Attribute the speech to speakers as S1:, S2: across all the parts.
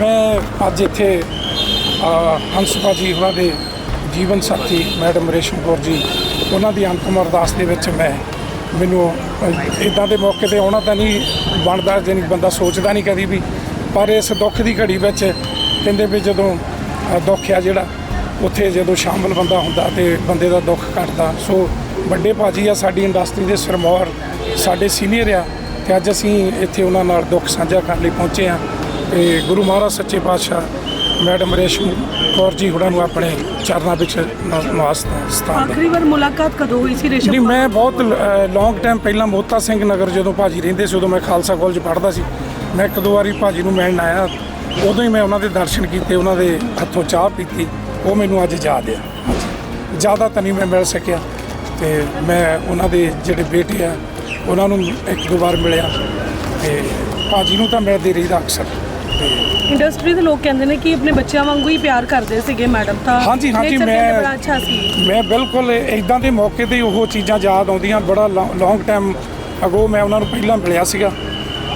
S1: ਮੈਂ ਅੱਜ ਇੱਥੇ ਅ, ਹੰਸ ਭਾਜੀ ਹੋਰਾਂ ਦੇ ਜੀਵਨ ਸਾਥੀ ਮੈਡਮ ਰੇਸ਼ਮ ਕੌਰ ਜੀ ਉਹਨਾਂ ਦੀ ਅੰਤਮ ਅਰਦਾਸ ਦੇ ਵਿੱਚ ਮੈਂ ਮੈਨੂੰ ਇਦਾਂ ਦੇ ਮੌਕੇ ਤੇ ਆਉਣਾ ਤਾਂ ਨਹੀਂ ਬਣਦਾ ਜਾਣੀ ਬੰਦਾ ਸੋਚਦਾ ਨਹੀਂ ਕਦੀ ਵੀ ਪਰ ਇਸ ਦੁੱਖ ਦੀ ਘੜੀ ਵਿੱਚ ਕਹਿੰਦੇ ਵੀ ਜਦੋਂ ਦੁੱਖ ਆ ਜਿਹੜਾ ਉੱਥੇ ਜਦੋਂ ਸ਼ਾਮਲ ਬੰਦਾ ਹੁੰਦਾ ਤੇ ਬੰਦੇ ਦਾ ਦੁੱਖ ਘਟਦਾ। ਸੋ ਵੱਡੇ ਭਾਜੀ ਆ ਸਾਡੀ ਇੰਡਸਟਰੀ ਦੇ ਸਰਮੌਰ ਸਾਡੇ ਸੀਨੀਅਰ ਆ ਤੇ ਅੱਜ ਅਸੀਂ ਇੱਥੇ ਉਹਨਾਂ ਨਾਲ ਦੁੱਖ ਸਾਂਝਾ ਕਰਨ ਲਈ ਪਹੁੰਚੇ ਆ ਤੇ ਗੁਰੂ ਮਹਾਰਾਜ ਸੱਚੇ ਪਾਤਸ਼ਾਹ ਮੈਡਮ ਰੇਸ਼ਮ ਕੌਰ ਜੀ ਹੁਣਾਂ ਨੂੰ ਆਪਣੇ ਚਰਨਾਂ ਵਿੱਚ ਨ- ਨਿਵਾਸ ਸਥਾਨ ਦੇ
S2: ਆਖਰੀ ਵਾਰ ਮੁਲਾਕਾਤ ਕਦੋਂ ਹੋਈ ਸੀ ਰੇਸ਼ਮ
S1: ਮੈਂ ਬਹੁਤ ਲੌਂਗ ਟਾਈਮ ਪਹਿਲਾਂ ਮੋਤਾ ਸਿੰਘ ਨਗਰ ਜਦੋਂ ਭਾਜੀ ਰਹਿੰਦੇ ਸੀ ਉਦੋਂ ਮੈਂ ਖਾਲਸਾ ਕਾਲਜ ਪੜ੍ਹਦਾ ਸੀ। ਮੈਂ ਇੱਕ ਦੋ ਵਾਰੀ ਭਾਜੀ ਨੂੰ ਮਿਲਣ ਆਇਆ। ਉਦੋਂ ਹੀ ਮੈਂ ਉਹਨਾਂ ਦੇ ਦਰਸ਼ਨ ਕੀਤੇ ਉਹਨਾਂ ਦੇ ਹੱਥੋਂ ਚਾਹ ਪੀਤੀ। ਉਹ ਮੈਨੂੰ ਅੱਜ ਯਾਦ ਆ। ਜ਼ਿਆਦਾ ਤਾਂ ਨਹੀਂ ਮੈਂ ਮਿਲ ਸਕਿਆ। ਤੇ ਮੈਂ ਉਹਨਾਂ ਦੇ ਜਿਹੜੇ ਬੇਟੇ ਆ ਉਹਨਾਂ ਨੂੰ ਇੱਕ ਦੋ ਵਾਰ ਮਿਲਿਆ। ਤੇ ਭਾਜੀ ਨੂੰ ਤਾਂ ਮਿਲਦੇ ਰਹੀਦਾ ਅਕਸਰ।
S2: ਇੰਡਸਟਰੀ ਦੇ ਲੋਕ ਕਹਿੰਦੇ ਨੇ ਕਿ ਆਪਣੇ ਬੱਚਿਆਂ ਵਾਂਗੂ ਹੀ ਪਿਆਰ ਕਰਦੇ ਸੀਗੇ ਮੈਡਮ ਤਾਂ।
S1: ਹਾਂਜੀ, ਹਾਂਜੀ,
S2: nature ਕਹਿੰਦੇ
S1: ਮੈਂ-
S2: ਬੜਾ ਅੱਛਾ ਸੀ।
S1: ਮੈਂ ਬਿਲਕੁਲ ਇਦਾਂ ਦੇ ਮੌਕੇ ਤੇ ਉਹ ਚੀਜ਼ਾਂ ਯਾਦ ਆਉਂਦੀਆਂ ਬੜਾ ਲੌਂਗ ਟਾਈਮ ਅਗੋ ਮੈਂ ਉਹਨਾਂ ਨੂੰ ਪਹਿਲਾਂ ਮਿਲਿਆ ਸੀਗਾ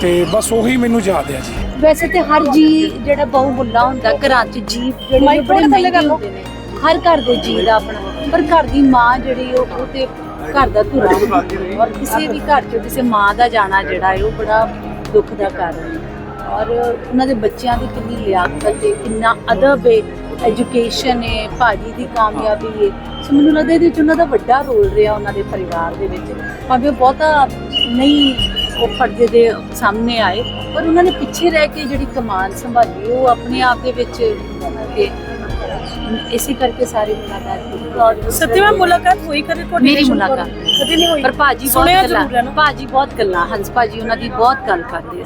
S1: ਤੇ ਬਸ ਉਹੀ ਮੈਨੂੰ ਯਾਦ ਆ ਜੀ।
S3: ਵੈਸੇ ਤੇ ਹਰ ਜੀ ਜਿਹੜਾ ਬਹੁ ਮੁੱਲਾ ਹੁੰਦਾ ਘਰਾਂ 'ਚ ਜੀ ਜਿਹੜੇ ਬੜੇ
S2: ਥੱਲੇ
S3: ਮਹਿੰਗੇ
S2: ਕਰ ਲਓ।
S3: ਹੁੰਦੇ ਨੇ। ਹਰ ਘਰ ਦੇ ਜੀ ਦਾ ਆਪਣਾ ਪਰ ਘਰ ਦੀ ਮਾਂ ਜਿਹੜੀ ਉਹ ਉਹ ਤੇ ਘਰ ਦਾ ਧੁਰਾ ਹੁੰਦੀ। ਹੈ ਔਰ ਕਿਸੇ ਵੀ ਘਰ 'ਚ ਕਿਸੇ ਮਾਂ ਦਾ ਜਾਣਾ ਜਿਹੜਾ ਹੈ ਉਹ ਬੜਾ ਦੁੱਖ ਦਾ ਕਾਰਨ ਹੈ। ਔਰ ਉਹਨਾਂ ਦੇ ਬੱਚਿਆਂ ਦੀ ਕਿੰਨੀ ਲਿਆਕਤ ਹੈ ਕਿੰਨਾ ਅਦਬ ਹੈ ਐਜੂਕੇਸ਼ਨ ਹੈ ਭਾਜੀ ਦੀ ਕਾਮਯਾਬੀ ਹੈ। ਸੋ ਮੈਨੂੰ ਲੱਗਦਾ ਇਹਦੇ ਵਿੱਚ ਉਹਨਾਂ ਦਾ ਵੱਡਾ ਰੋਲ ਰਿਹਾ ਉਹਨਾਂ ਦੇ ਪਰਿਵਾਰ ਦੇ ਵਿੱਚ। ਭਾਵੇਂ ਉਹ ਬਹੁਤਾ ਨਹੀਂ ਉਹ ਪਰਦੇ ਦੇ ਸਾਹਮਣੇ ਆਏ ਪਰ ਉਹਨਾਂ ਨੇ ਪਿੱਛੇ ਰਹਿ ਕੇ ਜਿਹੜੀ ਕਮਾਨ ਸੰਭਾਲੀ ਉਹ ਆਪਣੇ ਆਪ ਦੇ ਵਿੱਚ ਇਹ ਇਸੇ ਕਰਕੇ ਸਾਰੇ ਮੁਲਾਕਾਤ
S2: ਮੈਂ ਮੁਲਾਕਾਤ ਹੋਈ ਕਦੇ ਤੁਹਾਡੀ
S3: ਮੇਰੀ? ਮੁਲਾਕਾਤ।
S2: ਕਦੇ ਨਹੀਂ ਹੋਈ?
S3: ਪਰ ਭਾਜੀ ਬਹੁਤ ਗੱਲਾਂ। ਭਾਜੀ ਬਹੁਤ ਗੱਲਾਂ। ਹੰਸ ਭਾਜੀ ਉਹਨਾਂ ਦੀ ਬਹੁਤ ਗੱਲ ਕਰਦੇ